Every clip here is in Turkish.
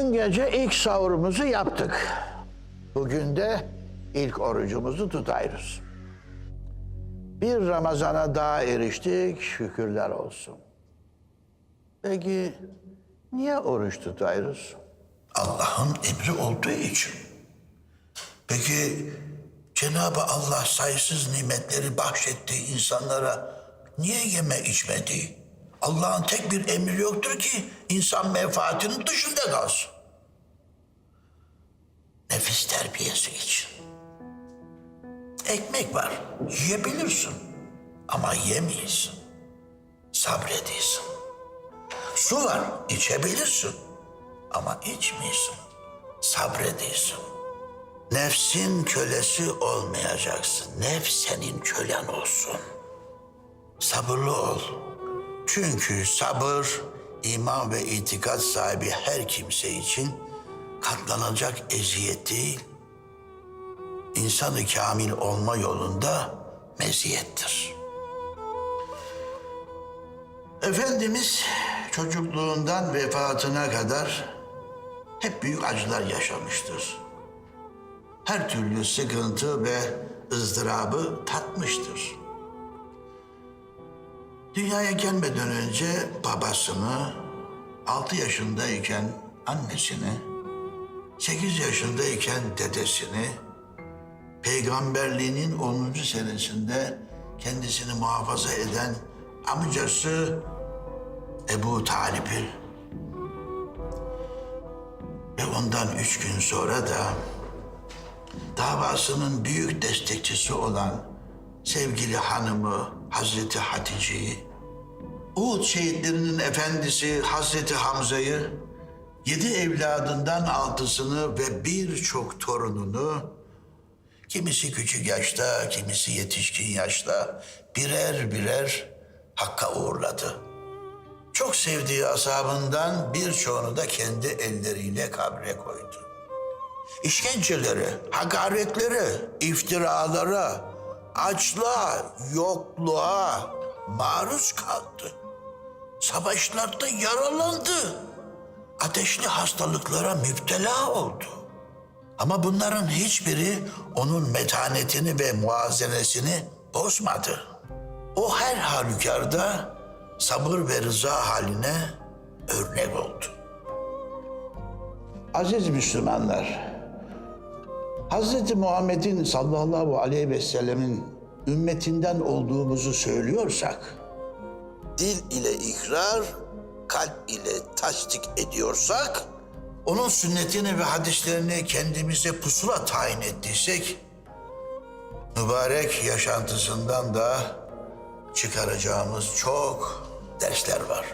gece ilk sahurumuzu yaptık. Bugün de ilk orucumuzu tutarız. Bir Ramazan'a daha eriştik, şükürler olsun. Peki niye oruç tutarız? Allah'ın emri olduğu için. Peki Cenab-ı Allah sayısız nimetleri bahşettiği insanlara niye yeme içmedi? Allah'ın tek bir emri yoktur ki insan menfaatinin dışında kalsın. Nefis terbiyesi için. Ekmek var, yiyebilirsin ama yemeyesin. Sabredilsin. Su var, içebilirsin ama içmiyorsun. Sabredilsin. Nefsin kölesi olmayacaksın. Nefs senin kölen olsun. Sabırlı ol. Çünkü sabır iman ve itikat sahibi her kimse için katlanacak eziyet değil, insanı kamil olma yolunda meziyettir. Efendimiz çocukluğundan vefatına kadar hep büyük acılar yaşamıştır. Her türlü sıkıntı ve ızdırabı tatmıştır. Dünyaya gelmeden önce babasını, altı yaşındayken annesini, sekiz yaşındayken dedesini, peygamberliğinin 10. senesinde kendisini muhafaza eden amcası Ebu Talip'i ve ondan üç gün sonra da davasının büyük destekçisi olan sevgili hanımı Hazreti Hatice'yi, Uhud şehitlerinin efendisi Hazreti Hamza'yı, yedi evladından altısını ve birçok torununu, kimisi küçük yaşta, kimisi yetişkin yaşta birer birer Hakk'a uğurladı. Çok sevdiği asabından birçoğunu da kendi elleriyle kabre koydu. İşkenceleri, hakaretleri, iftiralara, açlığa, yokluğa maruz kaldı. Savaşlarda yaralandı. Ateşli hastalıklara müptela oldu. Ama bunların hiçbiri onun metanetini ve muazenesini bozmadı. O her halükarda sabır ve rıza haline örnek oldu. Aziz Müslümanlar, Hz. Muhammed'in sallallahu aleyhi ve sellemin ümmetinden olduğumuzu söylüyorsak, Dil ile ikrar, kalp ile tasdik ediyorsak, onun sünnetini ve hadislerini kendimize pusula tayin ettiysek, mübarek yaşantısından da çıkaracağımız çok dersler var.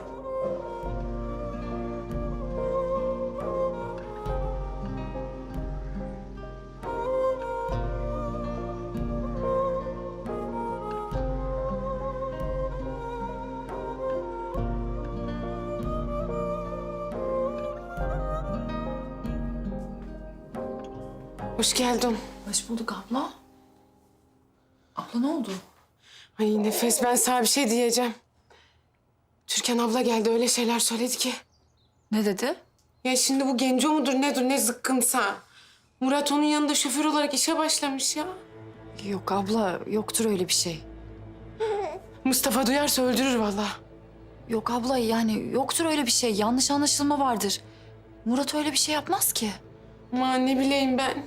Hoş geldin. Hoş bulduk abla. Abla ne oldu? Ay Nefes ben sana bir şey diyeceğim. Türkan abla geldi öyle şeyler söyledi ki. Ne dedi? Ya şimdi bu genco mudur nedir ne zıkkımsa. Murat onun yanında şoför olarak işe başlamış ya. Yok abla yoktur öyle bir şey. Mustafa duyarsa öldürür vallahi. Yok abla yani yoktur öyle bir şey. Yanlış anlaşılma vardır. Murat öyle bir şey yapmaz ki. Aman ne bileyim ben.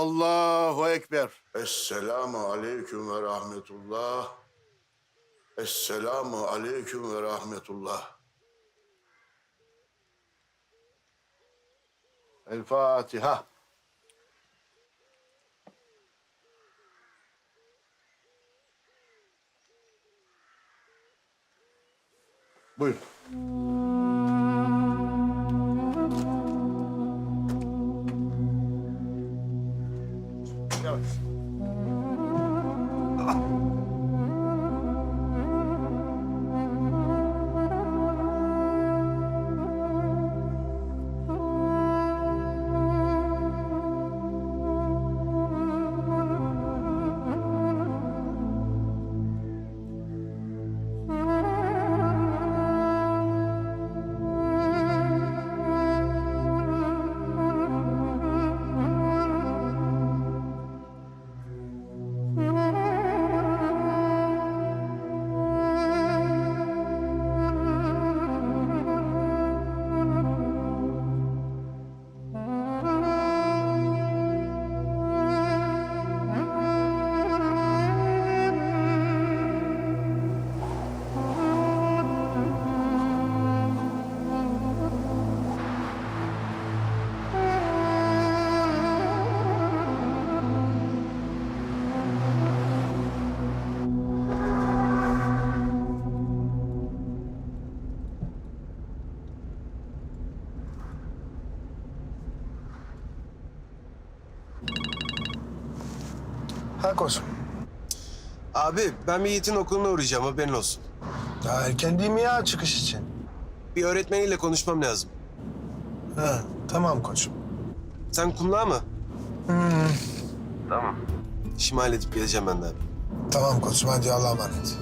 Allahu Ekber. Esselamu aleyküm ve rahmetullah. Esselamu aleyküm ve rahmetullah. El Fatiha. Buyurun. Ha koçum. Abi ben bir Yiğit'in okuluna uğrayacağım haberin olsun. Daha erken değil mi ya çıkış için? Bir öğretmeniyle konuşmam lazım. Ha, tamam koçum. Sen kumluğa mı? Tamam. İşimi halledip geleceğim ben de abi. Tamam koçum hadi Allah'a emanet.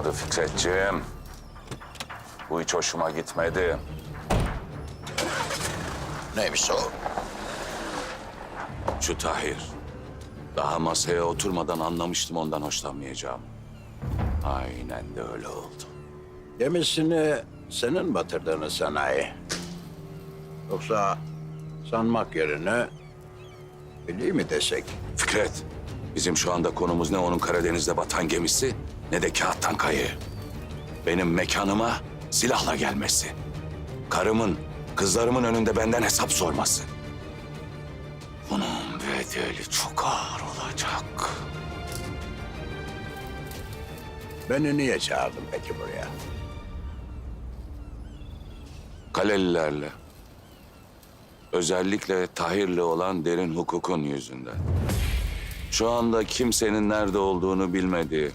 Olmadı Fikretciğim. Bu hiç hoşuma gitmedi. Neymiş o? Şu Tahir. Daha masaya oturmadan anlamıştım ondan hoşlanmayacağım. Aynen de öyle oldu. Gemisini senin batırdığını sanayi. Yoksa sanmak yerine biliyor mi desek? Fikret, bizim şu anda konumuz ne onun Karadeniz'de batan gemisi ne de kağıttan kayı. Benim mekanıma silahla gelmesi. Karımın, kızlarımın önünde benden hesap sorması. Bunun bedeli çok ağır olacak. Beni niye çağırdın peki buraya? Kalelilerle. Özellikle Tahir'le olan derin hukukun yüzünden. Şu anda kimsenin nerede olduğunu bilmediği,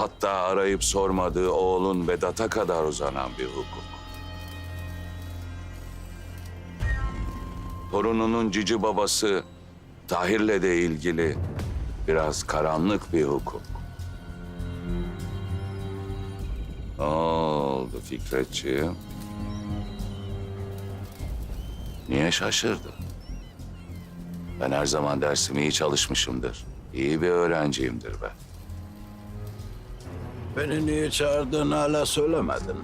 hatta arayıp sormadığı oğlun Vedat'a kadar uzanan bir hukuk. Torununun cici babası Tahir'le de ilgili biraz karanlık bir hukuk. Ne oldu Fikretciğim? Niye şaşırdın? Ben her zaman dersimi iyi çalışmışımdır. İyi bir öğrenciyimdir ben. Beni niye çağırdığını hala söylemedin.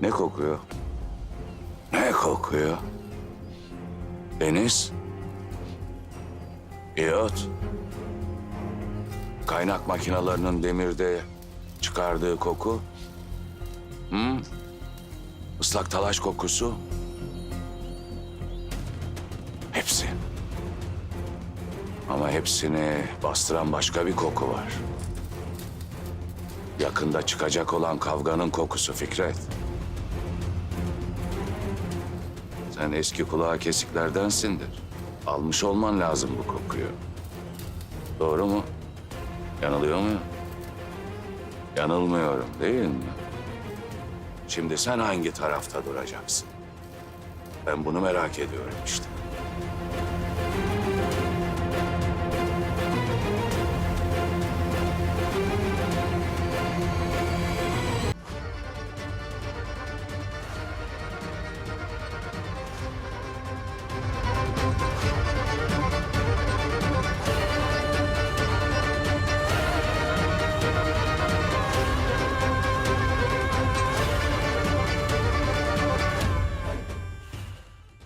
Ne kokuyor? Ne kokuyor? Deniz? İyot? Kaynak makinalarının demirde çıkardığı koku? Hı? Islak talaş kokusu? Hepsi. Ama hepsini bastıran başka bir koku var. Yakında çıkacak olan kavganın kokusu Fikret. Sen eski kulağı kesiklerdensindir. Almış olman lazım bu kokuyu. Doğru mu? Yanılıyor muyum? Yanılmıyorum değil mi? Şimdi sen hangi tarafta duracaksın? Ben bunu merak ediyorum işte.